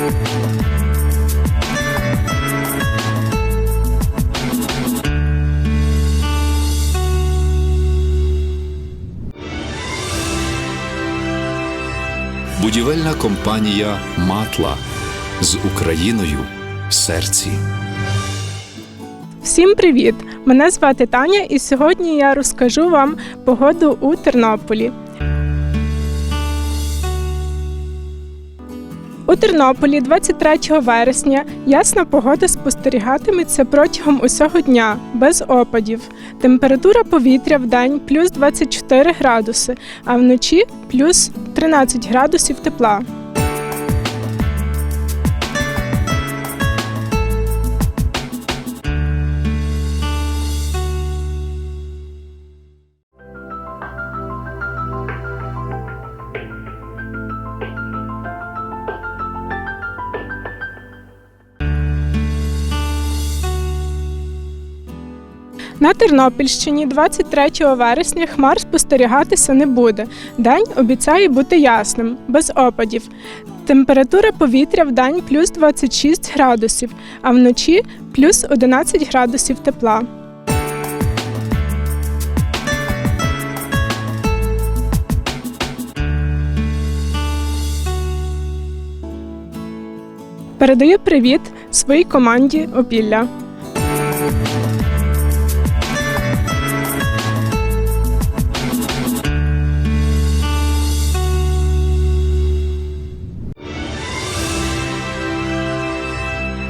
Будівельна компанія Матла з Україною в серці. Всім привіт! Мене звати Таня, і сьогодні я розкажу вам погоду у Тернополі. У Тернополі 23 вересня ясна погода спостерігатиметься протягом усього дня без опадів. Температура повітря в день плюс 24 градуси, а вночі плюс 13 градусів тепла. На Тернопільщині 23 вересня хмар спостерігатися не буде. День обіцяє бути ясним, без опадів. Температура повітря в день плюс 26 градусів, а вночі плюс 11 градусів тепла. Передаю привіт своїй команді Опілля.